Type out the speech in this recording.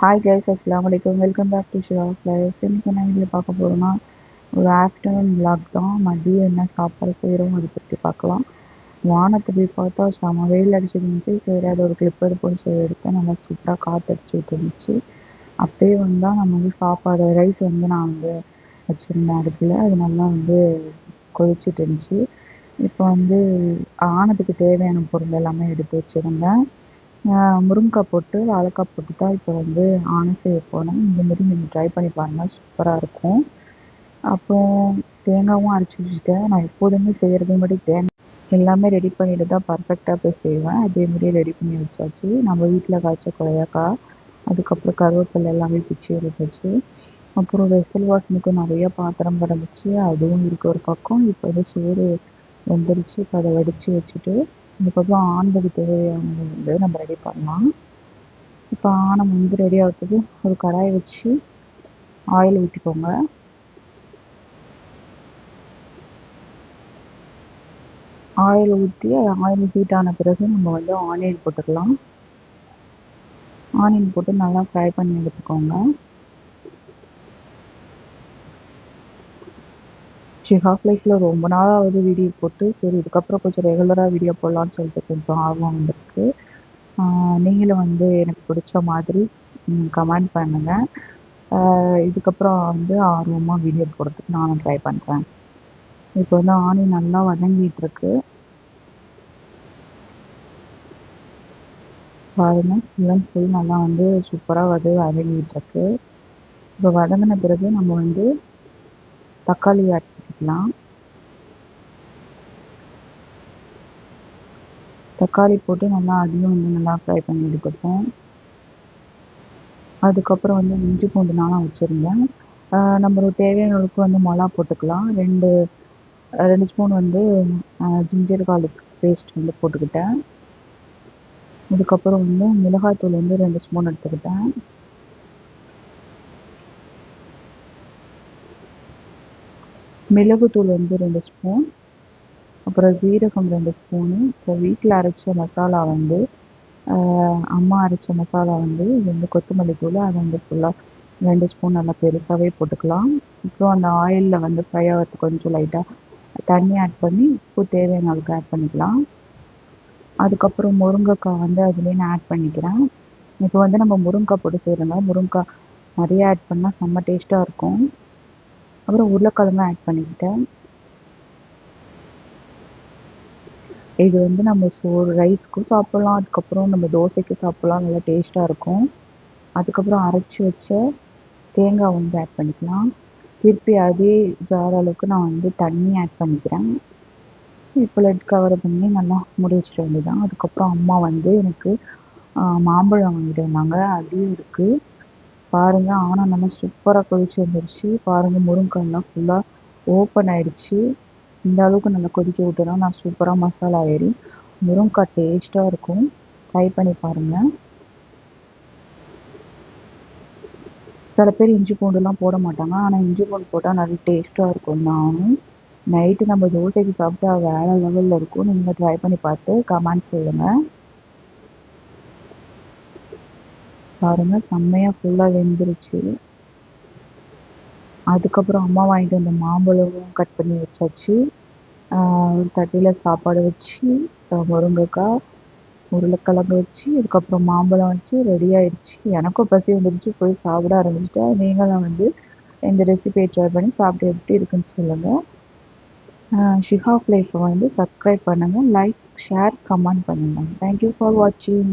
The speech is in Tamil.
ஹாய் கைஸ் அஸ்லாம் வலைக்கம் welcome back to Shiva flies இன்றைக்கி என்ன வீடியோ பார்க்க போகிறோன்னா ஒரு ஆஃப்டர்நூன் vlog தான். மதியம் என்ன சாப்பாடு செய்கிறோம் அதை பற்றி பார்க்கலாம். வானத்தை போய் பார்த்தா செம வெயில் அடிச்சிருந்துச்சு சரி அதை ஒரு கிளிப் எடுப்போம்னு சொல்லி எடுத்தேன். நல்லா சூப்பராக காற்று அடிச்சுட்டு இருந்துச்சு. அப்படியே வந்தால் நம்ம வந்து சாப்பாடு ரைஸ் வந்து நான் வந்து வச்சுருந்தேன் அடுப்பில். அது நல்லா வந்து கொதிச்சுட்டு இருந்துச்சு. இப்போ வந்து ஆனதுக்கு தேவையான பொருள் எல்லாமே எடுத்து வச்சுருந்தேன். முருங்கைக்காய் போட்டு வாழைக்காய் போட்டு தான் இப்போ வந்து ஆணை செய்ய போனேன் இந்த மாதிரி நீங்கள் ட்ரை பண்ணி பாருங்கள் சூப்பராக இருக்கும். அப்புறம் தேங்காயும் அரைச்சி வச்சுட்டேன். நான் எப்போதுமே செய்கிறது மாதிரி தேங்காய் எல்லாமே ரெடி பண்ணிட்டு தான் பர்ஃபெக்டாக போய் செய்வேன். அதே மாதிரியே ரெடி பண்ணி வச்சாச்சு. நம்ம வீட்டில் காய்ச்ச கொய்யாக்காய் அதுக்கப்புறம் கருவேப்பிலை எல்லாமே பிச்சு இருந்துச்சு அப்புறம் வெசல் வாசனுக்கு நிறைய பாத்திரம் கிடந்துச்சு அதுவும் இருக்குது ஒரு பக்கம். இப்போ வந்து சோறு வெந்துருச்சு. இப்போ அதை வடித்து வச்சுட்டு அதுக்கப்புறம் ஆண்களுக்கு தேவையானது வந்து நம்ம ரெடி பண்ணலாம். இப்போ ஆணம் வந்து ரெடி ஆகிறதுக்கு ஒரு கடாயை வச்சு ஆயில் ஊற்றிக்கோங்க ஆயில் ஊற்றி அது ஆயில் ஹீட் ஆன பிறகு நம்ம வந்து ஆனியன் போட்டுக்கலாம். ஆனியன் போட்டு நல்லா ஃப்ரை பண்ணி எடுத்துக்கோங்க. ஷிஹாப் லைஃப்பில் ரொம்ப நாளாவது வீடியோ போட்டு சரி இதுக்கப்புறம் கொஞ்சம் ரெகுலராக வீடியோ போடலான்னு சொல்லிட்டு கொஞ்சம் ஆர்வம் வந்திருக்கு. நீங்களும் வந்து எனக்கு பிடிச்ச மாதிரி கமெண்ட் பண்ணுங்கள் இதுக்கப்புறம் வந்து ஆர்வமாக வீடியோ போடுறதுக்கு நானும் ட்ரை பண்ணுறேன் இப்போ வந்து ஆணி நல்லா வதங்கிட்டு இருக்கு. பாருங்க ஃபுல் ஃபுல் நல்லா வந்து சூப்பராக வந்து வதங்கிட்டு இருக்கு. இப்போ வதங்கின பிறகு நம்ம வந்து தக்காளி ஆட் சேர்த்துக்கலாம் தக்காளி போட்டு நல்லா அதையும் வந்து நல்லா ஃப்ரை பண்ணி எடுத்துப்போம். அதுக்கப்புறம் வந்து இஞ்சி பூண்டு நானாக வச்சுருந்தேன். நம்மளுக்கு தேவையான அளவுக்கு வந்து மிளகா போட்டுக்கலாம். ரெண்டு ரெண்டு ஸ்பூன் வந்து ஜிஞ்சர் கார்லிக் பேஸ்ட் வந்து போட்டுக்கிட்டேன். அதுக்கப்புறம் வந்து மிளகாய்த்தூள் வந்து ரெண்டு ஸ்பூன் எடுத்துக்கிட்டேன். மிளகுத்தூள் வந்து ரெண்டு ஸ்பூன் அப்புறம் ஜீரகம் ரெண்டு ஸ்பூனு. இப்போ வீட்டில் அரைச்ச மசாலா வந்து அம்மா அரைச்ச மசாலா வந்து இது வந்து கொத்தமல்லி தூள். அதை வந்து ஃபுல்லாக ரெண்டு ஸ்பூன் நல்லா பெருசாகவே போட்டுக்கலாம். அப்புறம் அந்த ஆயிலில் வந்து ஃப்ரை ஆகிறதுக்கு கொஞ்சம் லைட்டாக தண்ணி ஆட் பண்ணி உப்பு தேவையான அளவுக்கு ஆட் பண்ணிக்கலாம். அதுக்கப்புறம் முருங்கைக்காய் வந்து அதுலேயே நான் ஆட் பண்ணிக்கிறேன். இப்போ வந்து நம்ம முருங்கைக்காய் போட்டு செய்கிறனால முருங்கைக்காய் நிறைய ஆட் பண்ணால் செம்ம டேஸ்ட்டாக இருக்கும். அப்புறம் உருளைக்கிழங்கும் ஆட் பண்ணிக்கிட்டேன். இது வந்து நம்ம சோறு ரைஸ்க்கும் சாப்பிட்லாம். அதுக்கப்புறம் நம்ம தோசைக்கு சாப்பிட்லாம். நல்லா டேஸ்ட்டாக இருக்கும். அதுக்கப்புறம் அரைச்சி வச்ச தேங்காய் வந்து ஆட் பண்ணிக்கலாம். திருப்பி அதே ஜார் அளவுக்கு நான் வந்து தண்ணி ஆட் பண்ணிக்கிறேன். இப்போ லெட் கவர் பண்ணி நல்லா மூடி வச்சிட வேண்டியதான் அதுக்கப்புறம் அம்மா வந்து எனக்கு மாம்பழம் வாங்கிட்டு வந்தாங்க. அதையும் இருக்குது பாருங்கள் ஆனால் நல்லா சூப்பராக கொதிச்சு வந்துருச்சு. பாருங்கள் முருங்கைக்காய்லாம் ஃபுல்லாக ஓப்பன் ஆயிடுச்சு. இந்த அளவுக்கு நல்லா கொதிக்க விட்டோம்னா நான் சூப்பராக மசாலா ஏறி முருங்கைக்காய் டேஸ்ட்டாக இருக்கும். ட்ரை பண்ணி பாருங்கள் சில பேர் இஞ்சி பூண்டுலாம் போட மாட்டாங்க. ஆனால் இஞ்சி பூண்டு போட்டால் நல்லா டேஸ்ட்டாக இருக்கும். நானும் நைட்டு நம்ம தோசைக்கு சாப்பிட்டா வேறு லெவலில் இருக்கும். நீங்கள் ட்ரை பண்ணி பார்த்து கமெண்ட் சொல்லுங்கள் பாருங்கள் செம்மையாக ஃபுல்லாக வெந்துருச்சு. அதுக்கப்புறம் அம்மா வாங்கிட்டு வந்த மாம்பழமும் கட் பண்ணி வச்சாச்சு. தட்டியில் சாப்பாடு வச்சு முருங்கைக்காய் உருளைக்கிழங்கு வச்சு அதுக்கப்புறம் மாம்பழம் வச்சு ரெடி ஆயிடுச்சு. எனக்கும் பசி வந்துடுச்சு போய் சாப்பிட ஆரம்பிச்சிட்டேன் நீங்களும் வந்து இந்த ரெசிபியை ட்ரை பண்ணி சாப்பிட்டு எப்படி இருக்குன்னு சொல்லுங்கள் ஷிஹாப் லைஃப்பை வந்து சப்ஸ்கிரைப் பண்ணுங்கள் லைக் ஷேர் கமெண்ட் பண்ணுங்கள் தேங்க்யூ ஃபார் வாட்சிங்